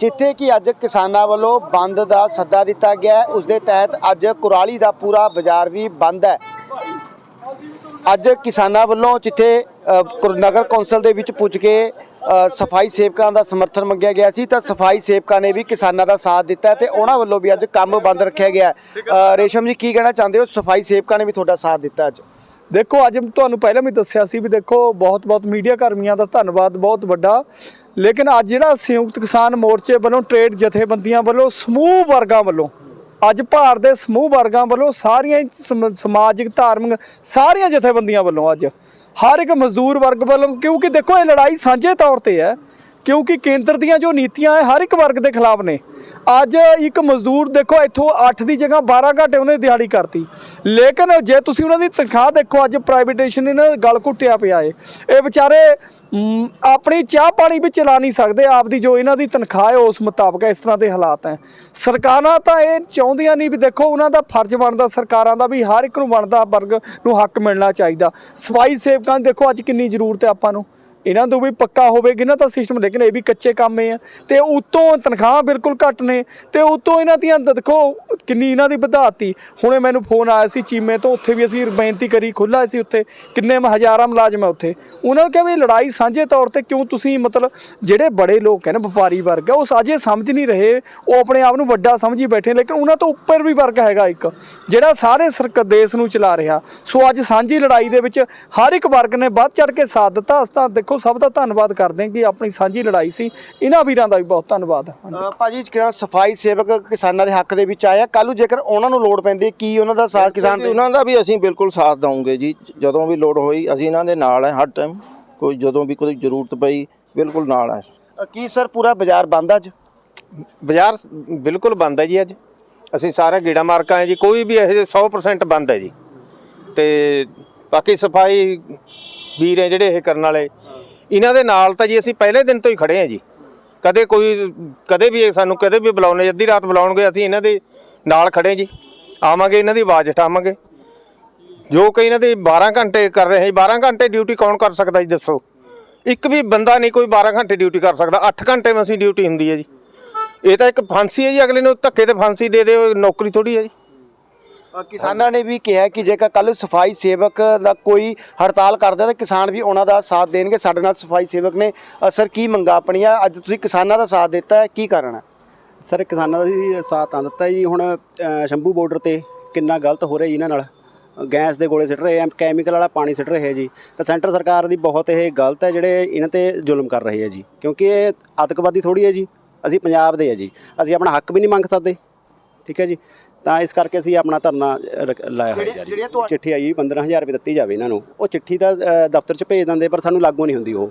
ਜਿੱਥੇ ਕਿ ਅੱਜ ਕਿਸਾਨਾਂ ਵੱਲੋਂ ਬੰਦ ਦਾ ਸੱਦਾ ਦਿੱਤਾ ਗਿਆ ਹੈ। ਉਸ ਦੇ ਤਹਿਤ ਅੱਜ ਕੁਰਾਲੀ ਦਾ ਪੂਰਾ ਬਾਜ਼ਾਰ ਵੀ ਬੰਦ ਹੈ। ਅੱਜ ਕਿਸਾਨਾਂ ਵੱਲੋਂ ਜਿੱਥੇ ਨਗਰ ਕੌਂਸਲ ਦੇ ਵਿੱਚ ਪੁੱਜ ਕੇ ਸਫ਼ਾਈ ਸੇਵਕਾਂ ਦਾ ਸਮਰਥਨ ਮੰਗਿਆ ਗਿਆ ਸੀ, ਤਾਂ ਸਫ਼ਾਈ ਸੇਵਕਾਂ ਨੇ ਵੀ ਕਿਸਾਨਾਂ ਦਾ ਸਾਥ ਦਿੱਤਾ ਹੈ ਤੇ ਉਹਨਾਂ ਵੱਲੋਂ ਵੀ ਅੱਜ ਕੰਮ ਬੰਦ ਰੱਖਿਆ ਗਿਆ ਰੇਸ਼ਮ ਜੀ, ਕੀ ਕਹਿਣਾ ਚਾਹੁੰਦੇ ਹੋ? ਸਫ਼ਾਈ ਸੇਵਕਾਂ ਨੇ ਵੀ ਤੁਹਾਡਾ ਸਾਥ ਦਿੱਤਾ ਅੱਜ। ਦੇਖੋ, ਅੱਜ ਤੁਹਾਨੂੰ ਪਹਿਲਾਂ ਵੀ ਦੱਸਿਆ ਸੀ ਵੀ ਦੇਖੋ ਬਹੁਤ ਬਹੁਤ ਮੀਡੀਆ ਕਰਮੀਆਂ ਦਾ ਧੰਨਵਾਦ ਬਹੁਤ ਵੱਡਾ। ਲੇਕਿਨ ਅੱਜ ਜਿਹੜਾ ਸੰਯੁਕਤ ਕਿਸਾਨ ਮੋਰਚੇ ਵੱਲੋਂ ਟ੍ਰੇਡ ਜਥੇਬੰਦੀਆਂ ਵੱਲੋਂ ਸਮੂਹ ਵਰਗਾਂ ਵੱਲੋਂ, ਅੱਜ ਭਾਰਤ ਦੇ ਸਮੂਹ ਵਰਗਾਂ ਵੱਲੋਂ ਸਾਰੀਆਂ ਹੀ ਸਮਾਜਿਕ, ਧਾਰਮਿਕ ਸਾਰੀਆਂ ਜਥੇਬੰਦੀਆਂ ਵੱਲੋਂ ਅੱਜ, ਹਰ ਇੱਕ ਮਜ਼ਦੂਰ ਵਰਗ ਵੱਲੋਂ, ਕਿਉਂਕਿ ਦੇਖੋ, ਇਹ ਲੜਾਈ ਸਾਂਝੇ ਤੌਰ ਤੇ ਹੈ। ਕਿਉਂਕਿ ਕੇਂਦਰ ਦੀਆਂ ਜੋ ਨੀਤੀਆਂ ਹੈ, ਹਰ ਇੱਕ ਵਰਗ ਦੇ ਖਿਲਾਫ ਨੇ। ਅੱਜ ਇੱਕ ਮਜ਼ਦੂਰ ਦੇਖੋ, ਇੱਥੋਂ 8 ਦੀ ਜਗ੍ਹਾ 12 ਘੰਟੇ ਉਹਨੇ ਦਿਹਾੜੀ ਕਰਤੀ। ਲੇਕਿਨ ਜੇ ਤੁਸੀਂ ਉਹਨਾਂ ਦੀ ਤਨਖਾਹ ਦੇਖੋ, ਅੱਜ ਪ੍ਰਾਈਵੇਟੇਸ਼ਨ ਇਹਨਾਂ ਦਾ ਗਲ ਘੁੱਟਿਆ ਪਿਆ ਏ। ਇਹ ਵਿਚਾਰੇ ਆਪਣੀ ਚਾਹ ਪਾਣੀ ਵੀ ਚਲਾ ਨਹੀਂ ਸਕਦੇ, ਆਪਦੀ ਜੋ ਇਹਨਾਂ ਦੀ ਤਨਖਾਹ ਹੈ, ਉਸ ਮੁਤਾਬਕ ਇਸ ਤਰ੍ਹਾਂ ਦੇ ਹਾਲਾਤ ਹੈ। ਸਰਕਾਰਾਂ ਤਾਂ ਇਹ ਚਾਹੁੰਦੀਆਂ ਨਹੀਂ ਵੀ ਦੇਖੋ, ਉਹਨਾਂ ਦਾ ਫਰਜ਼ ਬਣਦਾ, ਸਰਕਾਰਾਂ ਦਾ ਵੀ ਹਰ ਇੱਕ ਨੂੰ ਬਣਦਾ ਵਰਗ ਨੂੰ ਹੱਕ ਮਿਲਣਾ ਚਾਹੀਦਾ। ਸਫ਼ਾਈ ਸੇਵਕਾਂ ਦੀ ਦੇਖੋ, ਅੱਜ ਕਿੰਨੀ ਜ਼ਰੂਰਤ ਹੈ ਆਪਾਂ ਨੂੰ। ਇਹਨਾਂ ਤੋਂ ਵੀ ਪੱਕਾ ਹੋਵੇਗੀ ਇਹਨਾਂ ਤਾਂ ਸਿਸਟਮ ਲੇਕਿਨ ਇਹ ਵੀ ਕੱਚੇ ਕੰਮ ਹੈ ਤੇ ਉਤੋਂ ਤਨਖਾਹ ਬਿਲਕੁਲ ਘੱਟ ਨੇ ਤੇ ਉਤੋਂ ਇਹਨਾਂ ਦੀਆਂ ਦੇਖੋ, ਕਿੰਨੀ ਇਹਨਾਂ ਦੀ ਵਧਾਤੀ। ਹੁਣੇ ਮੈਨੂੰ ਫੋਨ ਆਇਆ ਸੀ ਚੀਮੇ ਤੋਂ, ਉੱਥੇ ਵੀ ਅਸੀਂ ਬੇਨਤੀ ਕਰੀ ਖੁੱਲਾ ਸੀ ਉੱਥੇ, ਕਿੰਨੇ ਹਜ਼ਾਰਾਂ ਮੁਲਾਜ਼ਮ ਹੈ ਉੱਥੇ। ਉਹਨਾਂ ਨੇ ਕਿਹਾ ਵੀ ਲੜਾਈ ਸਾਂਝੇ ਤੌਰ ਤੇ ਕਿਉਂ ਤੁਸੀਂ ਮਤਲਬ ਜਿਹੜੇ ਬੜੇ ਲੋਕ ਹੈ ਨਾ, ਵਪਾਰੀ ਵਰਗ ਆ, ਉਹ ਸਾਜੇ ਸਮਝ ਨਹੀਂ ਰਹੇ, ਉਹ ਆਪਣੇ ਆਪ ਨੂੰ ਵੱਡਾ ਸਮਝੀ ਬੈਠੇ ਲੇਕਿਨ ਉਹਨਾਂ ਤੋਂ ਉੱਪਰ ਵੀ ਵਰਗ ਹੈਗਾ ਇੱਕ, ਜਿਹੜਾ ਸਾਰੇ ਸਰਕ, ਦੇਸ਼ ਨੂੰ ਚਲਾ ਰਿਹਾ। ਸੋ ਅੱਜ ਸਾਂਝੀ ਲੜਾਈ ਦੇ ਵਿੱਚ ਹਰ ਇੱਕ ਵਰਗ ਨੇ ਵੱਧ ਚੜ ਕੇ ਸਾਥ ਦਿੱਤਾ। ਅਸੀਂ ਦੇਖੋ ਦੇਖੋ ਸਭ ਦਾ ਧੰਨਵਾਦ ਕਰਦੇ ਹਾਂ ਕਿ ਆਪਣੀ ਸਾਂਝੀ ਲੜਾਈ ਸੀ। ਇਹਨਾਂ ਵੀਰਾਂ ਦਾ ਵੀ ਬਹੁਤ ਧੰਨਵਾਦ। ਭਾਜੀ ਕਿਹੜਾ ਸਫ਼ਾਈ ਸੇਵਕ ਕਿਸਾਨਾਂ ਦੇ ਹੱਕ ਦੇ ਵਿੱਚ ਆਇਆ? ਕੱਲ ਨੂੰ ਜੇਕਰ ਉਹਨਾਂ ਨੂੰ ਲੋੜ ਪੈਂਦੀ ਕੀ ਉਹਨਾਂ ਦਾ ਸਾਥ ਕਿਸਾਨ ਉਹਨਾਂ ਦਾ ਵੀ ਅਸੀਂ ਬਿਲਕੁਲ ਸਾਥ ਦਵਾਂਗੇ ਜੀ। ਜਦੋਂ ਵੀ ਲੋੜ ਹੋਈ ਅਸੀਂ ਇਹਨਾਂ ਦੇ ਨਾਲ ਹੈ ਹਰ ਟਾਈਮ। ਕੋਈ ਜਦੋਂ ਵੀ ਕੋਈ ਜ਼ਰੂਰਤ ਪਈ ਬਿਲਕੁਲ ਨਾਲ ਹੈ। ਕੀ ਸਰ ਪੂਰਾ ਬਾਜ਼ਾਰ ਬੰਦ ਅੱਜ? ਬਾਜ਼ਾਰ ਬਿਲਕੁਲ ਬੰਦ ਹੈ ਜੀ ਅੱਜ। ਅਸੀਂ ਸਾਰੇ ਗੇੜਾ ਮਾਰਕਾ ਹੈ ਜੀ। ਕੋਈ ਵੀ ਇਹ 100% ਬੰਦ ਹੈ ਜੀ। ਤੇ ਬਾਕੀ ਸਫ਼ਾਈ ਵੀਰ ਹੈ ਜਿਹੜੇ ਇਹ ਕਰਨ ਵਾਲੇ। ਇਹਨਾਂ ਦੇ ਨਾਲ ਤਾਂ ਜੀ ਅਸੀਂ ਪਹਿਲੇ ਦਿਨ ਤੋਂ ਹੀ ਖੜੇ ਹਾਂ ਜੀ। ਕਦੇ ਕੋਈ, ਕਦੇ ਵੀ ਇਹ ਸਾਨੂੰ, ਕਦੇ ਵੀ ਬੁਲਾਉਣੇ, ਅੱਧੀ ਰਾਤ ਬੁਲਾਉਣਗੇ, ਅਸੀਂ ਇਹਨਾਂ ਦੇ ਨਾਲ ਖੜੇ ਜੀ। ਆਵਾਂਗੇ, ਇਹਨਾਂ ਦੀ ਆਵਾਜ਼ ਉਠਾਵਾਂਗੇ। ਜੋ ਕਿ ਇਹਨਾਂ ਦੇ 12 ਘੰਟੇ ਕਰ ਰਹੇ ਹੈ 12 ਘੰਟੇ ਡਿਊਟੀ ਕੌਣ ਕਰ ਸਕਦਾ ਜੀ, ਦੱਸੋ? ਇੱਕ ਵੀ ਬੰਦਾ ਨਹੀਂ ਕੋਈ 12 ਘੰਟੇ ਡਿਊਟੀ ਕਰ ਸਕਦਾ। 8 ਘੰਟੇ ਮੈਂ ਅਸੀਂ ਡਿਊਟੀ ਹੁੰਦੀ ਹੈ ਜੀ। ਇਹ ਤਾਂ ਇੱਕ ਫਾਂਸੀ ਹੈ ਜੀ। ਅਗਲੇ ਨੂੰ ਧੱਕੇ ਤੇ ਫਾਂਸੀ ਦੇ ਦਿਓ, ਨੌਕਰੀ ਥੋੜੀ ਹੈ ਜੀ। ਕਿਸਾਨਾਂ ਨੇ ਵੀ ਕਿਹਾ ਕਿ ਜੇਕਰ ਕੱਲ ਸਫ਼ਾਈ ਸੇਵਕ ਦਾ ਕੋਈ ਹੜਤਾਲ ਕਰਦਾ ਤਾਂ ਕਿਸਾਨ ਵੀ ਉਹਨਾਂ ਦਾ ਸਾਥ ਦੇਣਗੇ। ਸਾਡੇ ਨਾਲ ਸਫ਼ਾਈ ਸੇਵਕ ਨੇ ਸਰ ਕੀ ਮੰਗਾ ਆਪਣੀਆਂ? ਅੱਜ ਤੁਸੀਂ ਕਿਸਾਨਾਂ ਦਾ ਸਾਥ ਦਿੱਤਾ ਹੈ ਕੀ ਕਾਰਨ ਹੈ? ਸਰ ਕਿਸਾਨਾਂ ਦਾ ਜੀ ਸਾਥ ਤਾਂ ਦਿੱਤਾ ਜੀ। ਹੁਣ ਅ, ਸ਼ੰਭੂ ਬਾਰਡਰ ਤੇ ਕਿੰਨਾ ਗਲਤ ਹੋ ਰਿਹਾ ਜੀ ਇਹਨਾਂ ਨਾਲ। ਗੈਸ ਦੇ ਗੋਲੇ ਸਿੱਟ ਰਹੇ ਆ ਕੈਮੀਕਲ ਵਾਲਾ ਪਾਣੀ ਸਿੱਟ ਰਹੇ ਆ ਜੀ। ਤਾਂ ਸੈਂਟਰ ਸਰਕਾਰ ਦੀ ਬਹੁਤ ਇਹ ਗਲਤ ਹੈ ਜਿਹੜੇ ਇਹਨਾਂ ਤੇ ਜ਼ੁਲਮ ਕਰ ਰਹੇ ਆ ਜੀ। ਕਿਉਂਕਿ ਇਹ ਆਤੰਕਵਾਦੀ ਥੋੜੀ ਹੈ ਜੀ। ਅਸੀਂ ਪੰਜਾਬ ਦੇ ਆ ਜੀ। ਅਸੀਂ ਆਪਣਾ ਹੱਕ ਵੀ ਨਹੀਂ ਮੰਗ ਸਕਦੇ। ਠੀਕ ਹੈ ਜੀ। ਤਾਂ ਇਸ ਕਰਕੇ ਅਸੀਂ ਆਪਣਾ ਧਰਨਾ ਰੱਖ- ਲਾਇਆ ਹੋਇਆ ਜਿਹੜੀਆਂ- ਜੀ ਜਿਹੜੀਆਂ ਤੁਹਾ- ਚਿੱਠੀ ਆਈ 15000 ਰੁਪਏ ਦਿੱਤੀ ਜਾਵੇ ਇਹਨਾਂ ਨੂੰ। ਉਹ ਚਿੱਠੀ ਤਾਂ ਅ, ਦਫ਼ਤਰ 'ਚ ਭੇਜ ਦਿੰਦੇ ਪਰ ਸਾਨੂੰ ਲਾਗੂ ਨਹੀਂ ਹੁੰਦੀ ਉਹ।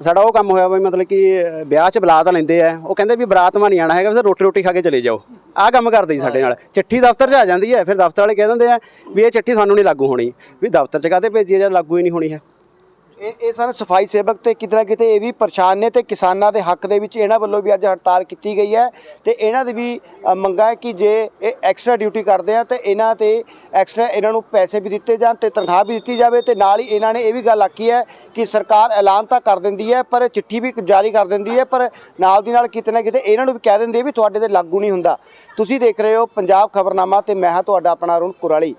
ਸਾਡਾ ਉਹ ਕੰਮ ਹੋਇਆ ਵੀ ਮਤਲਬ ਕਿ ਅ, ਵਿਆਹ 'ਚ ਬੁਲਾ ਤਾਂ ਲੈਂਦੇ ਆ। ਉਹ ਕਹਿੰਦੇ ਵੀ ਬਰਾਤ ਮਾ ਨਹੀਂ ਆਣਾ ਹੈਗਾ ਫਿਰ ਰੋਟੀ ਰੋਟੀ ਖਾ ਕੇ ਚਲੇ ਜਾਓ। ਆਹ ਕੰਮ ਕਰਦੇ ਜੀ ਸਾਡੇ ਨਾਲ। ਚਿੱਠੀ ਦਫ਼ਤਰ 'ਚ ਆ ਜਾਂਦੀ ਹੈ ਫਿਰ ਦਫ਼ਤਰ ਵਾਲੇ ਕਹਿ ਦਿੰਦੇ ਆ ਵੀ ਇਹ ਚਿੱਠੀ ਤੁਹਾਨੂੰ ਨਹੀਂ ਲਾਗੂ ਹੋਣੀ। ਵੀ ਦਫ਼ਤਰ 'ਚ ਕਾਹਤੇ ਭੇਜੀ ਹੈ ਜਦ ਲਾਗੂ ਹੀ ਨਹੀਂ ਹੋਣੀ ਹੈ। ਇਹ ਇਹ ਸਨ ਸਫ਼ਾਈ ਸੇਵਕ ਤੇ ਕਿਤੇ ਨਾ ਕਿਤੇ ਇਹ ਵੀ ਪਰੇਸ਼ਾਨ ਨੇ ਤੇ ਕਿਸਾਨਾਂ ਦੇ ਹੱਕ ਦੇ ਵਿੱਚ ਇਹਨਾਂ ਵੱਲੋਂ ਵੀ ਅੱਜ ਹੜਤਾਲ ਕੀਤੀ ਗਈ ਹੈ ਤੇ ਇਹਨਾਂ ਦੀ ਵੀ ਅ, ਮੰਗਾਂ ਹੈ ਕਿ ਜੇ ਇਹ ਐਕਸਟਰਾ ਡਿਊਟੀ ਕਰਦੇ ਆ ਤੇ ਇਹਨਾਂ ਤੇ ਐਕਸਟਰਾ ਇਹਨਾਂ ਨੂੰ ਪੈਸੇ ਵੀ ਦਿੱਤੇ ਜਾਣ ਤੇ ਤਨਖਾਹ ਵੀ ਦਿੱਤੀ ਜਾਵੇ ਤੇ ਨਾਲ ਹੀ ਇਹਨਾਂ ਨੇ ਇਹ ਵੀ ਗੱਲ ਆਖੀ ਹੈ ਕਿ ਸਰਕਾਰ ਐਲਾਨ ਤਾਂ ਕਰ ਦਿੰਦੀ ਹੈ ਪਰ ਚਿੱਠੀ ਵੀ ਜਾਰੀ ਕਰ ਦਿੰਦੀ ਹੈ ਪਰ ਨਾਲ ਦੀ ਨਾਲ ਕਿਤੇ ਨਾ ਕਿਤੇ ਇਹਨਾਂ ਨੂੰ ਵੀ ਕਹਿ ਦਿੰਦੀ ਹੈ ਵੀ ਤੁਹਾਡੇ ਤੇ ਲਾਗੂ ਨਹੀਂ ਹੁੰਦਾ। ਤੁਸੀਂ ਦੇਖ ਰਹੇ ਹੋ ਪੰਜਾਬ ਖਬਰਨਾਮਾ ਤੇ ਮੈਂ ਹਾਂ ਤੁਹਾਡਾ ਆਪਣਾ ਅਰੁਣ ਕੁਰਾਲੀ।